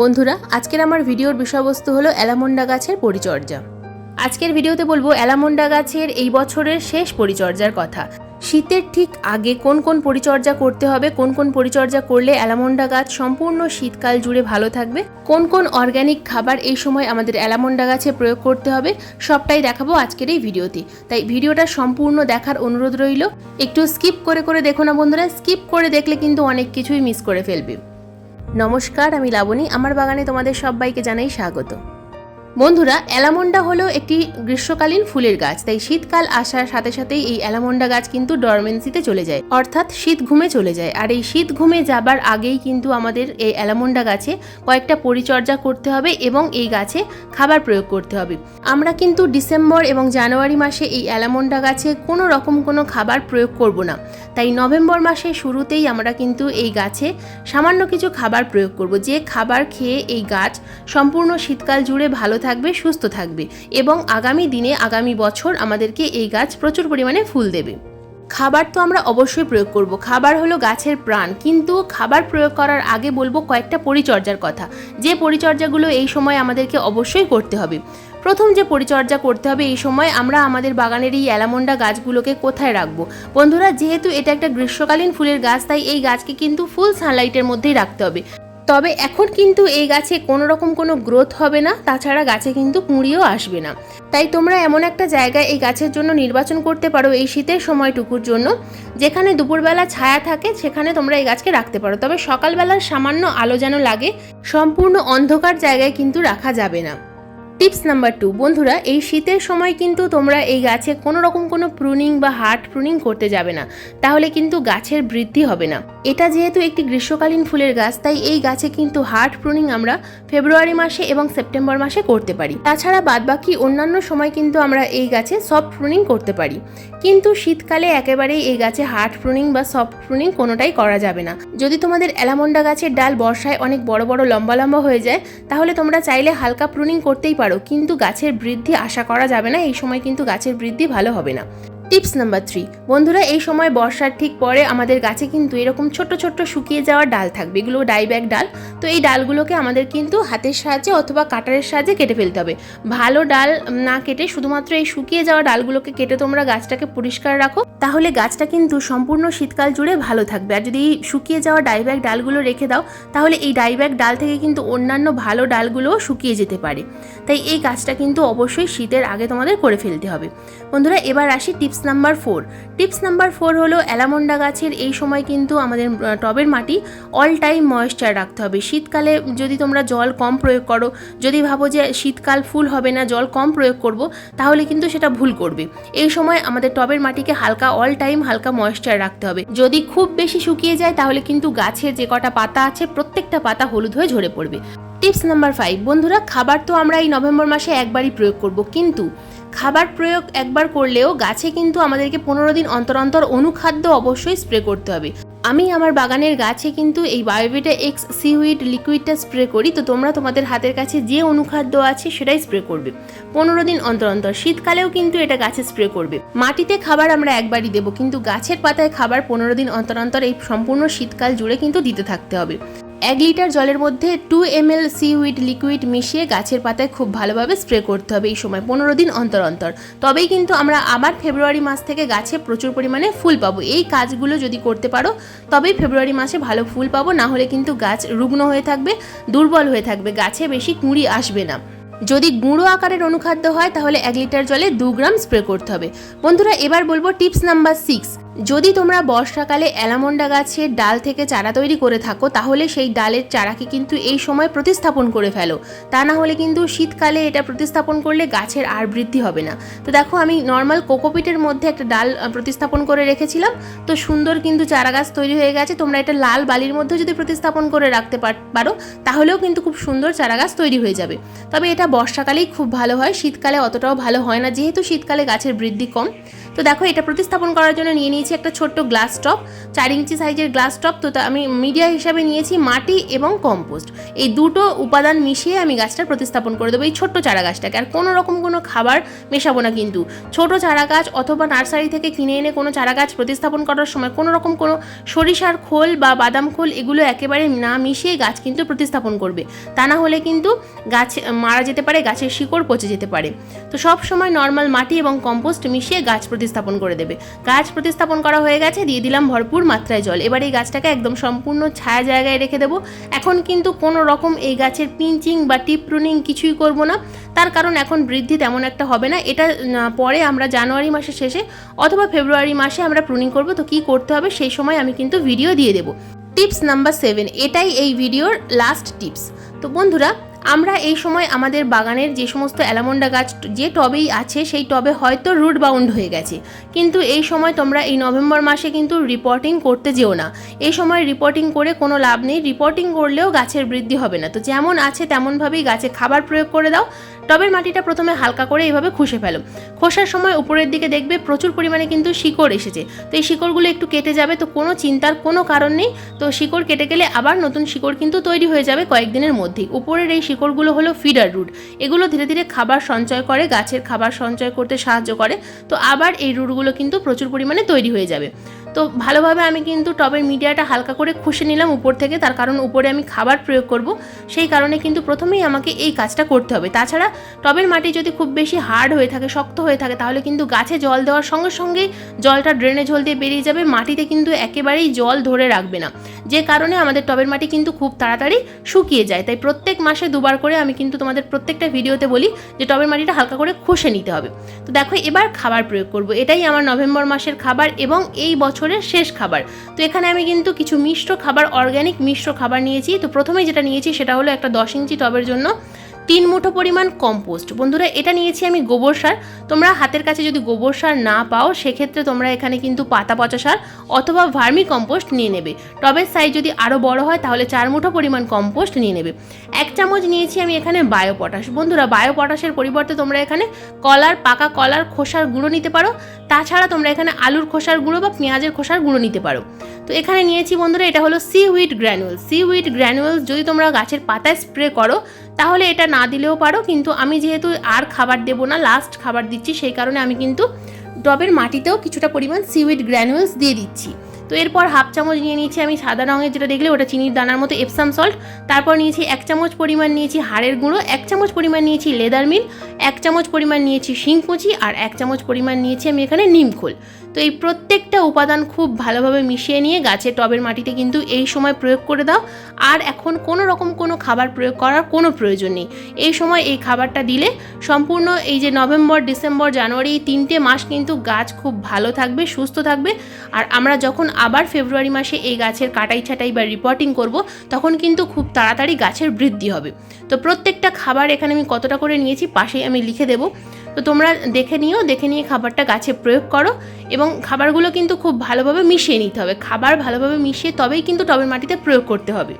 বন্ধুরা, আজকের আমার ভিডিওর বিষয়বস্তু হলো অ্যালামন্ডা গাছের পরিচর্যা। আজকের ভিডিওতে বলব, অ্যালামন্ডা গাছের এই বছরের শেষ পরিচর্যার কথা। শীতের ঠিক আগে কোন কোন পরিচর্যা করতে হবে, কোন কোন পরিচর্যা করলে অ্যালামন্ডা গাছ সম্পূর্ণ শীতকাল জুড়ে ভালো থাকবে, কোন কোন অর্গ্যানিক খাবার এই সময় আমাদের অ্যালামন্ডা গাছে প্রয়োগ করতে হবে, সবটাই দেখাবো আজকের এই ভিডিওতে। তাই ভিডিওটা সম্পূর্ণ দেখার অনুরোধ রইল। একটু স্কিপ করে করে দেখো না বন্ধুরা, স্কিপ করে দেখলে কিন্তু অনেক কিছুই মিস করে ফেলবে। নমস্কার আমি লাবণী। আমার বাগানে তোমাদের সবাইকে জানাই স্বাগত। বন্ধুরা, অ্যালামন্ডা হলো একটি গ্রীষ্মকালীন ফুলের গাছ, তাই শীতকাল আসার সাথে সাথেই এই অ্যালামন্ডা গাছ কিন্তু ডরমেন্সিতে চলে যায়, অর্থাৎ শীত ঘুমে চলে যায়। আর এই শীত ঘুমে যাবার আগেই কিন্তু আমাদের এই অ্যালামন্ডা গাছে কয়েকটা পরিচর্যা করতে হবে এবং এই গাছে খাবার প্রয়োগ করতে হবে। আমরা কিন্তু ডিসেম্বর এবং জানুয়ারি মাসে এই অ্যালামন্ডা গাছে কোনো রকম কোনো খাবার প্রয়োগ করব না, তাই নভেম্বর মাসের শুরুতেই আমরা কিন্তু এই গাছে সামান্য কিছু খাবার প্রয়োগ করব। যে খাবার খেয়ে এই গাছ সম্পূর্ণ শীতকাল জুড়ে ভালো থাকবে, সুস্থ থাকবে এবং আগামী দিনে আগামী বছর আমাদেরকে এই গাছ প্রচুর পরিমাণে ফুল দেবে। খাবার তো আমরা অবশ্যই প্রয়োগ করব। খাবার হলো গাছের প্রাণ। কিন্তু খাবার প্রয়োগ করার আগে বলব কয়েকটা পরিচর্যার কথা। যে পরিচর্যাগুলো এই সময় আমাদেরকে অবশ্যই করতে হবে। প্রথম যে পরিচর্যা করতে হবে এই সময় আমরা আমাদের বাগানের এই অ্যালামন্ডা গাছগুলোকে কোথায় রাখব? বন্ধুরা, যেহেতু এটা একটা গ্রীষ্মকালীন ফুলের গাছ, তাই এই গাছকে কিন্তু ফুল সানলাইটের মধ্যেই রাখতে হবে। তবে এখন কিন্তু এই গাছে কোনো রকম কোনো গ্রোথ হবে না, তাছাড়া গাছে কিন্তু কুঁড়িও আসবে না। তাই তোমরা এমন একটা জায়গায় এই গাছের জন্য নির্বাচন করতে পারো এই শীতের সময়টুকুর জন্য, যেখানে দুপুরবেলা ছায়া থাকে সেখানে তোমরা এই গাছকে রাখতে পারো। তবে সকালবেলার সামান্য আলো যেন লাগে, সম্পূর্ণ অন্ধকার জায়গায় কিন্তু রাখা যাবে না। টিপস নাম্বার টু, বন্ধুরা, এই শীতের সময় কিন্তু তোমরা এই গাছে কোনো রকম কোনো প্রুনিং বা হার্ট প্রুনিং করতে যাবে না, তাহলে কিন্তু গাছের বৃদ্ধি হবে না। এটা যেহেতু একটি গ্রীষ্মকালীন ফুলের গাছ, তাই এই গাছে কিন্তু হার্ট প্রুনিং আমরা ফেব্রুয়ারি মাসে এবং সেপ্টেম্বর মাসে করতে পারি। তাছাড়া বাদবাকি অন্যান্য সময় কিন্তু আমরা এই গাছে সফট প্রুনিং করতে পারি। কিন্তু শীতকালে একেবারেই এই গাছে হার্ট প্রুনিং বা সফট প্রুনিং কোনোটাই করা যাবে না। যদি তোমাদের অ্যালামন্ডা গাছের ডাল বর্ষায় অনেক বড় বড় লম্বা লম্বা হয়ে যায়, তাহলে তোমরা চাইলে হালকা প্রুনিং করতেই পারো। কিন্তু গাছের বৃদ্ধি আশা করা যাবে না, এই সময় কিন্তু গাছের বৃদ্ধি ভালো হবে না। টিপস নাম্বার থ্রি, বন্ধুরা, এই সময় বর্ষার ঠিক পরে আমাদের গাছে কিন্তু এরকম ছোট ছোট শুকিয়ে যাওয়া ডাল থাকবে। এগুলো ডাইব্যাক ডাল। তো এই ডালগুলোকে আমাদের কিন্তু হাতের সাহায্যে অথবা কাটারের সাহায্যে কেটে ফেলতে হবে। ভালো ডাল না কেটে শুধুমাত্র এই শুকিয়ে যাওয়া ডালগুলোকে কেটে তোমরা গাছটাকে পরিষ্কার রাখো। তাহলে গাছটা কিন্তু সম্পূর্ণ শীতকাল জুড়ে ভালো থাকবে। আর যদি শুকিয়ে যাওয়া ডাইব্যাক ডালগুলো রেখে দাও, তাহলে এই ডাইব্যাক ডাল থেকে কিন্তু অন্যান্য ভালো ডালগুলোও শুকিয়ে যেতে পারে। তাই এই গাছটা কিন্তু অবশ্যই শীতের আগে তোমাদের করে ফেলতে হবে। বন্ধুরা, এবার আসি tips number four. Tips number four হলো অ্যালামন্ডা গাছের এই সময় কিন্তু আমাদের টবের মাটি অল টাইম ময়েশ্চার রাখতে হবে। শীতকালে যদি তোমরা জল কম প্রয়োগ করো, যদি ভাবো যে শীতকাল ফুল হবে না, জল কম প্রয়োগ করব, তাহলে কিন্তু সেটা ভুল করবে। এই সময় আমাদের টবের মাটিকে হালকা অল টাইম হালকা ময়েশ্চার রাখতে হবে। যদি খুব বেশি শুকিয়ে যায়, তাহলে কিন্তু গাছের যে কটা পাতা আছে, প্রত্যেকটা পাতা হলুদ হয়ে ঝরে পড়বে। টিপস নাম্বার ফাইভ বন্ধুরা, খাবার তো আমরা এই নভেম্বর মাসে একবারই প্রয়োগ করব, কিন্তু খাবার প্রয়োগ একবার করলেও গাছে কিন্তু আমাদেরকে পনেরো দিন অন্তর অন্তর অনুখাদ্য অবশ্যই স্প্রে করতে হবে। আমি আমার বাগানের গাছে কিন্তু এই বায়োভিটা এক্স সিউইড লিকুইডটা স্প্রে করি, তো তোমরা তোমাদের হাতের কাছে যে অনুখাদ্য আছে সেটাই স্প্রে করবে। পনেরো দিন অন্তর অন্তর, শীতকালেও কিন্তু এটা গাছে স্প্রে করবে। মাটিতে খাবার আমরা একবারই দেবো, কিন্তু গাছের পাতায় খাবার পনেরো দিন অন্তর অন্তর এই সম্পূর্ণ শীতকাল জুড়ে কিন্তু দিতে থাকতে হবে। এক লিটার জলের মধ্যে two M L seaweed liquid মিশিয়ে গাছের পাতায় খুব ভালোভাবে স্প্রে করতে হবে এই সময়, পনেরো দিন অন্তর অন্তর। তবেই কিন্তু আমরা আবার ফেব্রুয়ারি মাস থেকে গাছে প্রচুর পরিমাণে ফুল পাবো। এই কাজগুলো যদি করতে পারো, তবেই ফেব্রুয়ারি মাসে ভালো ফুল পাবো, না হলে কিন্তু গাছ রুগ্ন হয়ে থাকবে, দুর্বল হয়ে থাকবে, গাছে বেশি কুঁড়ি আসবে না। যদি গুঁড়ো আকারের অনুখাদ্য হয়, তাহলে এক লিটার জলে দু গ্রাম স্প্রে করতে হবে। বন্ধুরা, এবার বলব টিপস নাম্বার সিক্স যদি তোমরা বর্ষাকালে অ্যালামন্ডা গাছের ডাল থেকে চারা তৈরি করে থাকো, তাহলে সেই ডালের চারাকে কিন্তু এই সময় প্রতিস্থাপন করে ফেলো। তা না হলে কিন্তু শীতকালে এটা প্রতিস্থাপন করলে গাছের আর বৃদ্ধি হবে না। তো দেখো, আমি নর্মাল কোকোপিটের মধ্যে একটা ডাল প্রতিস্থাপন করে রেখেছিলাম। তো সুন্দর কিন্তু চারা গাছ তৈরি হয়ে গেছে। তোমরা এটা লাল বালির মধ্যে যদি প্রতিস্থাপন করে রাখতে পার- তাহলেও কিন্তু খুব সুন্দর চারা গাছ তৈরি হয়ে যাবে। তবে এটা বর্ষাকালেই খুব ভালো হয়। শীতকালে অতটাও ভালো হয় না, যেহেতু শীতকালে গাছের বৃদ্ধি কম। তো দেখো, এটা প্রতিস্থাপন করার জন্য নিয়ে নিয়েছি নিয়েছি একটা ছোট্ট গ্লাস টপ চার ইঞ্চি সাইজের গ্লাস টপ তো আমি মিডিয়া হিসাবে নিয়েছি মাটি এবং কম্পোস্ট এই দুটো উপাদান মিশিয়ে আমি গাছটা প্রতিস্থাপন করে দেবো এই ছোট্ট চারা গাছটাকে আর কোনো রকম কোনো খাবার মেশাবো না কিন্তু। ছোট চারা গাছ অথবা নার্সারি থেকে কিনে এনে কোনো চারা গাছ প্রতিস্থাপন করার সময় কোনো রকম কোনো সরিষার খোল বা বাদাম খোল এগুলো একেবারে না মিশিয়ে গাছ কিন্তু প্রতিস্থাপন করবে। তা না হলে কিন্তু গাছ মারা যেতে পারে, গাছের শিকড় পচে যেতে পারে। তো সব সময় নর্মাল মাটি এবং কম্পোস্ট মিশিয়ে গাছ প্রতিস্থাপন করে দেবে। গাছ প্রতিস্থাপন করা হয়ে গেছে, দিয়ে দিলাম ভরপুর মাত্রায় জল। এবার এই গাছটাকে একদম সম্পূর্ণ ছায়া জায়গায় রেখে দেবো। এখন কিন্তু কোনো রকম এই গাছের পিঞ্চিং বা টিপ প্রুনিং কিছুই করব না। তার কারণ এখন বৃদ্ধি তেমন একটা হবে না। এটা পরে আমরা জানুয়ারি মাসের শেষে অথবা ফেব্রুয়ারি মাসে আমরা প্রুনিং করব। তো কী করতে হবে সেই সময় আমি কিন্তু ভিডিও দিয়ে দেবো। টিপস নাম্বার সেভেন, এটাই এই ভিডিওর লাস্ট টিপস। তো বন্ধুরা আমরা এই সময় আমাদের বাগানের যে সমস্ত অ্যালামন্ডা গাছ যে টবেই আছে, সেই টবে হয়তো রুট বাউন্ড হয়ে গেছে। কিন্তু এই সময় তোমরা এই নভেম্বর মাসে কিন্তু রিপোর্টিং করতে যেও না। এই সময় রিপোর্টিং করে কোনো লাভ নেই। রিপোর্টিং করলেও গাছের বৃদ্ধি হবে না। তো যেমন আছে তেমনভাবেই গাছে খাবার প্রয়োগ করে দাও। টবের মাটিটা প্রথমে হালকা করে এইভাবে খুশে ফেলো। খোসার সময় উপরের দিকে দেখবে প্রচুর পরিমাণে কিন্তু শিকড় এসেছে। তো এই শিকড়গুলো একটু কেটে যাবে, তো কোনো চিন্তার কোনো কারণ নেই। তো শিকড় কেটে গেলে আবার নতুন শিকড় কিন্তু তৈরি হয়ে যাবে কয়েকদিনের মধ্যেই। উপরের এই শিকড়গুলো হলো ফিডার রুট। এগুলো ধীরে ধীরে খাবার সঞ্চয় করে, গাছের খাবার সঞ্চয় করতে সাহায্য করে। তো আবার এই রুটগুলো কিন্তু প্রচুর পরিমাণে তৈরি হয়ে যাবে। তো ভালোভাবে আমি কিন্তু টবের মিডিয়াটা হালকা করে খুশে নিলাম উপর থেকে, তার কারণ উপরে আমি খাবার প্রয়োগ করব। সেই কারণে কিন্তু প্রথমেই আমাকে এই কাজটা করতে হবে। তাছাড়া টবের মাটি যদি খুব বেশি হার্ড হয়ে থাকে, শক্ত হয়ে থাকে, তাহলে কিন্তু গাছে জল দেওয়ার সঙ্গে সঙ্গেই জলটা ড্রেনে জল দিয়ে বেরিয়ে যাবে, মাটিতে কিন্তু একেবারেই জল ধরে রাখবে না। যে কারণে আমাদের টবের মাটি কিন্তু খুব তাড়াতাড়ি শুকিয়ে যায়। তাই প্রত্যেক মাসে দুবার করে আমি কিন্তু তোমাদের প্রত্যেকটা ভিডিওতে বলি যে টবের মাটিটা হালকা করে খুশে নিতে হবে। তো দেখো, এবার খাবার প্রয়োগ করব। এটাই আমার নভেম্বর মাসের খাবার এবং এই বছরের শেষ খাবার। তো এখানে আমি কিন্তু কিছু মিশ্র খাবার অর্গ্যানিক মিশ্র খাবার নিয়েছি। তো প্রথমে যেটা নিয়েছি সেটা হলো একটা দশ ইঞ্চি টবের জন্য তিন মুঠো পরিমাণ কম্পোস্ট বন্ধুরা, এটা নিয়েছি আমি গোবর সার। তোমরা হাতের কাছে যদি গোবর সার না পাও, সেক্ষেত্রে তোমরা এখানে কিন্তু পাতা পচা সার অথবা ভার্মি কম্পোস্ট নিয়ে নেবে। টবের সাইজ যদি আরও বড় হয়, তাহলে চার মুঠো পরিমাণ কম্পোস্ট নিয়ে নেবে। এক চামচ নিয়েছি আমি এখানে বায়ো পটাশ বন্ধুরা বায়ো পটাশের পরিবর্তে তোমরা এখানে কলার, পাকা কলার, খোসার গুঁড়ো নিতে পারো। তাছাড়া তোমরা এখানে আলুর খোসার গুঁড়ো বা পেঁয়াজের খোসার গুঁড়ো নিতে পারো। তো এখানে নিয়েছি বন্ধুরা, এটা হলো seaweed granules seaweed granules যদি তোমরা গাছের পাতায় স্প্রে করো, তাহলে এটা না দিলেও পারো, কিন্তু আমি যেহেতু আর খাবার দেবো না লাস্ট খাবার দিচ্ছি, সেই কারণে আমি কিন্তু টবের মাটিতেও কিছুটা পরিমাণ সিউইড গ্র্যানুয়েলস দিয়ে দিচ্ছি। তো এরপর হাফ চামচ নিয়ে নিয়েছি আমি সাদা রঙের যেটা দেখলে, ওটা চিনির দানার মতো এপসাম সল্ট তারপর নিয়েছি এক চামচ পরিমাণ নিয়েছি হাড়ের গুঁড়ো, এক চামচ পরিমাণ নিয়েছি লেদার মিল এক চামচ পরিমাণ নিয়েছি শিংকুচি আর এক চামচ পরিমাণ নিয়েছি আমি এখানে নিমখোল তো এই প্রত্যেকটা উপাদান খুব ভালোভাবে মিশিয়ে নিয়ে গাছের টবের মাটিতে কিন্তু এই সময় প্রয়োগ করে দাও। আর এখন কোনো রকম কোনো খাবার প্রয়োগ করার কোনো প্রয়োজন নেই। এই সময় এই খাবারটা দিলে সম্পূর্ণ এই যে নভেম্বর, ডিসেম্বর, জানুয়ারি এই তিনটে মাস কিন্তু গাছ খুব ভালো থাকবে, সুস্থ থাকবে। আর আমরা যখন আবার ফেব্রুয়ারি মাসে এই গাছের কাটাই ছাটাই বা রিপোর্টিং করব, তখন কিন্তু খুব তাড়াতাড়ি গাছের বৃদ্ধি হবে। তো প্রত্যেকটা খাবার এখানে আমি কতটা করে নিয়েছি? পাশেই আমি লিখে দেবো। তো তোমরা দেখে নিও, দেখে নিয়ে খাবারটা গাছে প্রয়োগ করো এবং খাবারগুলো কিন্তু খুব ভালোভাবে মিশিয়ে নিতে হবে। খাবার ভালোভাবে মিশিয়ে তবেই কিন্তু টবের মাটিতে প্রয়োগ করতে হবে।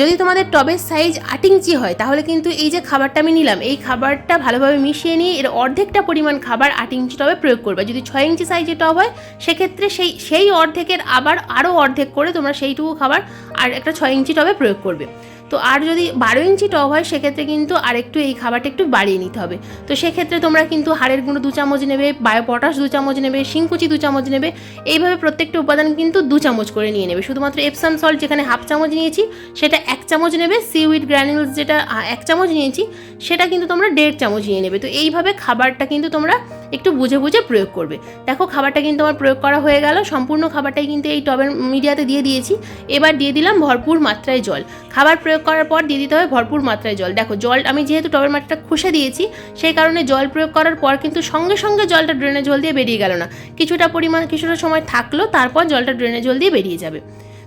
যদি তোমাদের টবের সাইজ আট ইঞ্চি হয়, তাহলে কিন্তু এই যে খাবারটা আমি নিলাম, এই খাবারটা ভালোভাবে মিশিয়ে নিয়ে এর অর্ধেকটা পরিমাণ খাবার আট ইঞ্চি টবে প্রয়োগ করবে। যদি ছয় ইঞ্চি সাইজের টব হয়, সেক্ষেত্রে সেই সেই অর্ধেকের আবার আরও অর্ধেক করে তোমরা সেইটুকু খাবার আর একটা ছয় ইঞ্চি টবে প্রয়োগ করবে। তো আর যদি বারো ইঞ্চি টব হয়, সেক্ষেত্রে কিন্তু আর একটু এই খাবারটা একটু বাড়িয়ে নিতে হবে। তো সেক্ষেত্রে তোমরা কিন্তু হাড়ের গুঁড়ো দু চামচ নেবে বায়ো পটাশ দু চামচ নেবে, শিংকুচি দু চামচ নেবে, এইভাবে প্রত্যেকটা উপাদান কিন্তু দু চামচ করে নিয়ে নেবে। শুধুমাত্র এপসাম সল্ট যেখানে হাফ চামচ নিয়েছি, সেটা এক চামচ নেবে সিউইড গ্র্যানুলস যেটা এক চামচ নিয়েছি, সেটা কিন্তু তোমরা দেড় চামচ নিয়ে নেবে। তো এইভাবে খাবারটা কিন্তু তোমরা একটু বুঝে বুঝে প্রয়োগ করবে। দেখো খাবারটা কিন্তু আমার প্রয়োগ করা হয়ে গেল। সম্পূর্ণ খাবারটাই কিন্তু এই টবের মিডিয়াতে দিয়ে দিয়েছি। এবার দিয়ে দিলাম ভরপুর মাত্রায় জল। খাবার প্রয়োগ করার পর দিয়ে দিতে হবে ভরপুর মাত্রায় জল। দেখো জল, আমি যেহেতু টবের মাটিটা খুশে দিয়েছি, সেই কারণে জল প্রয়োগ করার পর কিন্তু সঙ্গে সঙ্গে জলটা ড্রেনে জল দিয়ে বেরিয়ে গেল না। কিছুটা পরিমাণ, কিছুটা সময় থাকল, তারপর জলটা ড্রেনে জল দিয়ে বেরিয়ে যাবে।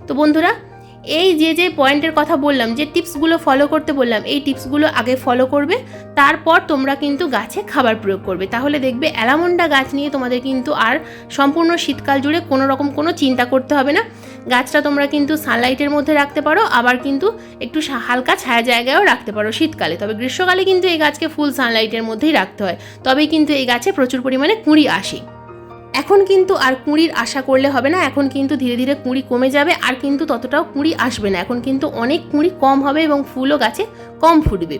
তো বন্ধুরা এই যে যে পয়েন্টের কথা বললাম, যে টিপসগুলো ফলো করতে বললাম, এই টিপসগুলো আগে ফলো করবে, তারপর তোমরা কিন্তু গাছে খাবার প্রয়োগ করবে। তাহলে দেখবে অ্যালামন্ডা গাছ নিয়ে তোমাদের কিন্তু আর সম্পূর্ণ শীতকাল জুড়ে কোনো রকম কোনো চিন্তা করতে হবে না। গাছটা তোমরা কিন্তু সানলাইটের মধ্যে রাখতে পারো, আবার কিন্তু একটু হালকা ছায়া জায়গায়ও রাখতে পারো শীতকালে। তবে গ্রীষ্মকালে কিন্তু এই গাছকে ফুল সানলাইটের মধ্যেই রাখতে হয়। তবেই কিন্তু এই গাছে প্রচুর পরিমাণে কুঁড়ি আসে। এখন কিন্তু আর কুঁড়ির আশা করলে হবে না, এখন কিন্তু ধীরে ধীরে কুঁড়ি কমে যাবে, আর কিন্তু ততটাও কুঁড়ি আসবে না, এখন কিন্তু অনেক কুঁড়ি কম হবে এবং ফুলও গাছে কম ফুটবে।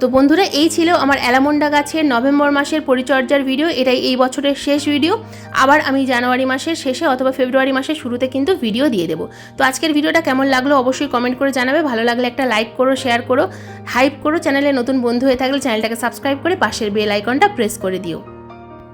তো বন্ধুরা, এই ছিল আমার অ্যালামন্ডা গাছের নভেম্বর মাসের পরিচর্যার ভিডিও, এটাই এই বছরের শেষ ভিডিও। আবার আমি জানুয়ারি মাসের শেষে অথবা ফেব্রুয়ারি মাসের শুরুতে কিন্তু ভিডিও দিয়ে দেবো। তো আজকের ভিডিওটা কেমন লাগল অবশ্যই কমেন্ট করে জানাবে, ভালো লাগলে একটা লাইক করো, শেয়ার করো, হাইপ করো, চ্যানেলে নতুন বন্ধু হয়ে থাকলে চ্যানেলটাকে সাবস্ক্রাইব করে পাশের বেল আইকনটা প্রেস করে দিও।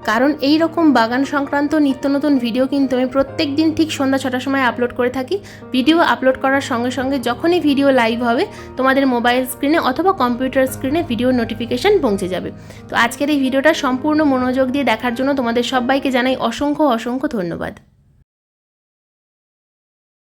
কারণ এই রকম বাগান সংক্রান্ত নিত্য নতুন ভিডিও কিন্তু আমি প্রত্যেক দিন ঠিক সন্ধ্যা ছটার সময় আপলোড করে থাকি। ভিডিও আপলোড করার সঙ্গে সঙ্গে যখনই ভিডিও লাইভ হবে, তোমাদের মোবাইল স্ক্রিনে অথবা কম্পিউটার স্ক্রিনে ভিডিও নোটিফিকেশান পৌঁছে যাবে। তো আজকের এই ভিডিওটা সম্পূর্ণ মনোযোগ দিয়ে দেখার জন্য তোমাদের সবাইকে জানাই অসংখ্য অসংখ্য ধন্যবাদ।